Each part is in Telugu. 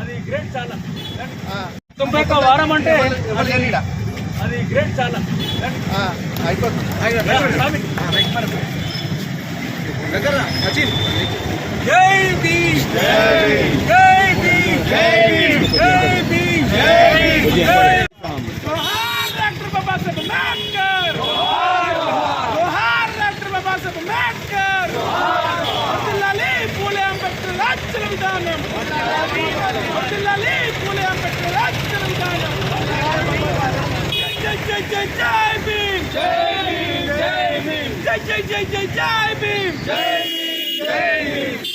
అది గ్రేట్ చాలా. ఆ, తొంభై ఒక్క వారం అంటే అది గ్రేట్ చాలా. అయిపోతుంది. జై జై జై భీమ్ జై జోహార్ డాక్టర్ బాబాసాహెబ్ అంబేద్కర్ జోహార్ డాక్టర్ బాబాసాహెబ్ అంబేద్కర్ వర్ధిల్లాలి పూలే అంబేద్కర్ రాజ్యాంగ విధానం వర్ధిల్లాలి పూలే అంబేద్కర్ రాజ్యాంగ విధానం జై జై జై జై భీమ్ జై భీమ్ జై భీమ్ జై జై జై జై జై భీమ్ జై భీమ్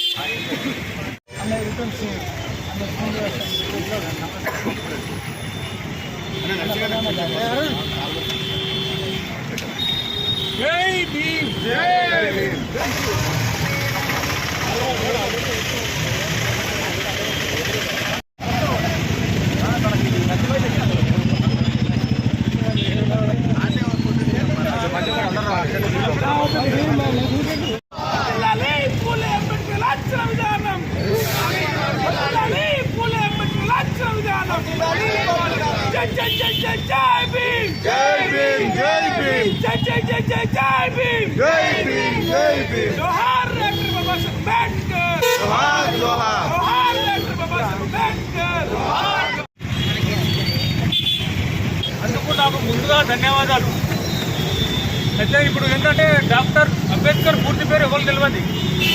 జై భీమ్ జై భీమ్ జై జై జై జై జై జై భీమ్ జై భీమ్ జై భీమ్ జై జై జై జై జై భీమ్ జై భీమ్ జై భీమ్ జోహార్ డాక్టర్ బాబాసాహెబ్ అంబేద్కర్ జోహార్ జోహార్ జోహార్ డాక్టర్ బాబాసాహెబ్ అంబేద్కర్ అందుకు నాకు ముందుగా ధన్యవాదాలు. అయితే ఇప్పుడు ఏంటంటే డాక్టర్ అంబేద్కర్ పూర్తి పేరు ఎవరు తెలియదు?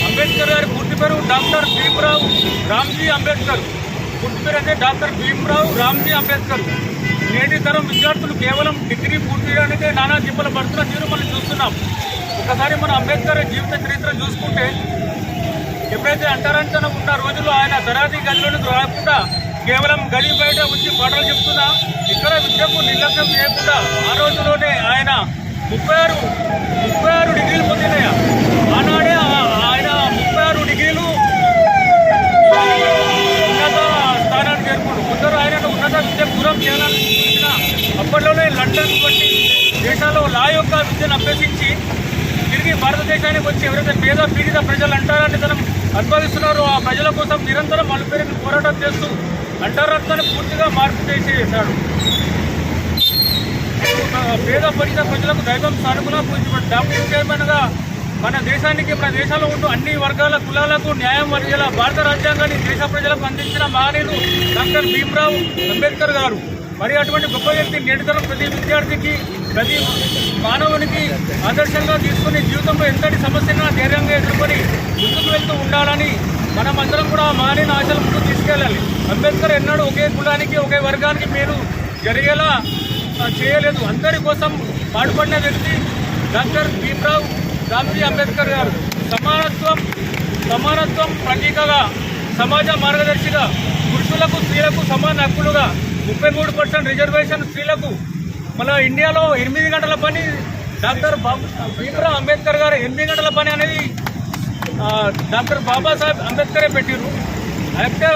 అంబేద్కర్ గారి పూర్తి పేరు డాక్టర్ భీమరావు రామ్జీ అంబేద్కర్. పూర్తి పేరు అంటే డాక్టర్ భీమరావు రామ్జీ అంబేద్కర్. నేటి తరం విద్యార్థులు కేవలం డిగ్రీ పూర్తి చేయడానికే నానా దిబ్బలు పడుతున్న తీరు మనం చూస్తున్నాం. ఒకసారి మన అంబేద్కర్ జీవిత చరిత్ర చూసుకుంటే ఎప్పుడైతే అంటరాంచన ఉన్న రోజుల్లో ఆయన తరాది గదిలోనికి రాకుండా కేవలం గది బయట వచ్చి పాటలు చెప్తున్నా ఇక్కడ విద్యకు నిర్లక్ష్యం చేయకుండా ఆ రోజులోనే ఆయన ముప్పై ఆరు ముప్పై ఆరు డిగ్రీలు పొందినాయా ఆనాడే ఆయన ముప్పై ఆరు డిగ్రీలు ఉన్నత స్థానాన్ని చేరుకోండి కొందరు ఆయనను ఉన్నత విద్య దూరం చేయాలని అప్పట్లోనే లండన్ వంటి దేశాల్లో లా యొక్క విద్యను అభ్యసించి తిరిగి భారతదేశానికి వచ్చి ఎవరైతే పేద పీడిత ప్రజలు అంటారని తనం అనుభవిస్తున్నారో ఆ ప్రజల కోసం నిరంతరం అలుపేరిని పోరాటం చేస్తూ అంటారత్నాన్ని పూర్తిగా మార్పు చేసేసాడు పేద పడిత ప్రజలకు దైవం సానుకులా పూజించబడి డాక్టర్ చైర్మన్గా మన దేశానికి మన దేశంలో ఉంటూ అన్ని వర్గాల కులాలకు న్యాయం అందేలా భారత రాజ్యాంగాన్ని దేశ ప్రజలకు అందించిన మహనీయుడు డాక్టర్ భీమ్రావు అంబేద్కర్ గారు. మరి అటువంటి గొప్ప వ్యక్తి నేటితరం ప్రతి విద్యార్థికి ప్రతి మానవునికి ఆదర్శంగా తీసుకుని జీవితంలో ఎంతటి సమస్యగా ధైర్యంగా ఎదుర్కొని ముందుకు వెళ్తూ ఉండాలని మనమందరం కూడా ఆ ఆశలు ముందుకు తీసుకెళ్ళాలి. అంబేద్కర్ ఎన్నడూ ఒకే కులానికి ఒకే వర్గానికి మీరు జరిగేలా చేయలేదు. అందరి కోసం పాటుపడిన వ్యక్తి డాక్టర్ భీమ్రావ్ రామ్జీ అంబేద్కర్ గారు. సమానత్వం సమానత్వం ప్రతీకగా సమాజ మార్గదర్శిగా పురుషులకు స్త్రీలకు సమాన హక్కులుగా ముప్పై మూడు పర్సెంట్ రిజర్వేషన్ స్త్రీలకు. మన ఇండియాలో ఎనిమిది గంటల పని. డాక్టర్ బాబు భీమ్రావ్ అంబేద్కర్ గారు ఎనిమిది గంటల పని అనేది డాక్టర్ బాబాసాహెబ్ అంబేద్కరే పెట్టిరు అయితే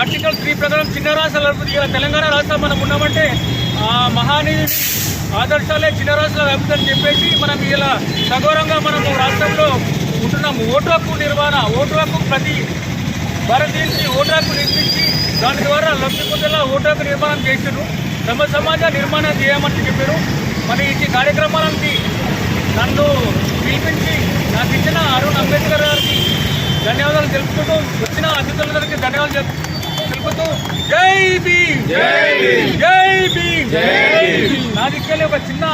ఆర్టికల్ త్రీ ప్రకారం చిన్న రాష్ట్రాలు ఇలా తెలంగాణ రాష్ట్రం మనం ఉన్నామంటే ఆ ఆదర్శాలే చిన్న రాష్ట్రాల అభివృద్ధి చెప్పేసి మనం ఇలా సగౌరంగా మనము రాష్ట్రంలో ఉంటున్నాము. ఓటు హక్కు నిర్వహణ ఓటు హక్కు ప్రతి భారతీయులకి ఓటు హక్కు నిర్మించి దాని ద్వారా లబ్ధి పొందేలా ఓటు హక్కు నిర్మాణం చేసారు సమ సమాజ నిర్మాణం చేయమని చెప్పారు. మరి ఈ కార్యక్రమాలకి నన్ను పిలిపించి నాకు ఇచ్చిన అరుణ్ అంబేద్కర్ గారికి ధన్యవాదాలు తెలుపుకుంటూ వచ్చిన అతిథులందరికీ ధన్యవాదాలు తెలు- తెలుపుతూ జై భీమ్! జై భీమ్! జై భీమ్! నా దిక్కెళ్ళి ఒక చిన్న